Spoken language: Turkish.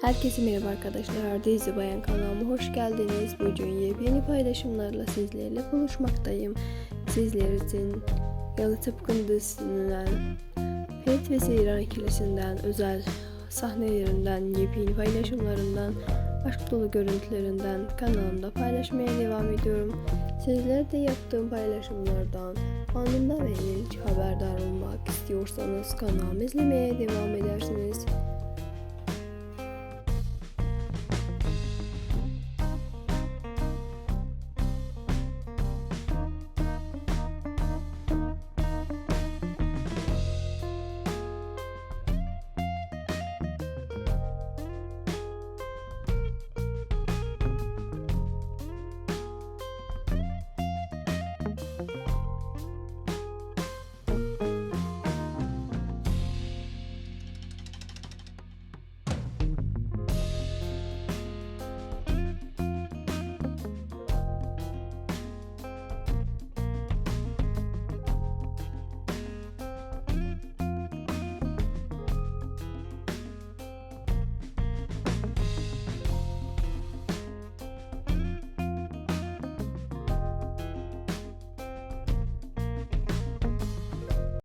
Herkese merhaba arkadaşlar. Ardizi Bayan kanalıma hoş geldiniz. Bugün yepyeni paylaşımlarla sizlerle buluşmaktayım. Sizler için Yalı Tıpkın dizisinden Ferit ve Seyran ikilisinden özel sahnelerinden, yepyeni paylaşımlarından, aşk dolu görüntülerinden kanalımda paylaşmaya devam ediyorum. Sizler de yaptığım paylaşımlardan anında ve yenilikçe haberdar olmak istiyorsanız kanalımı izlemeye devam edersiniz.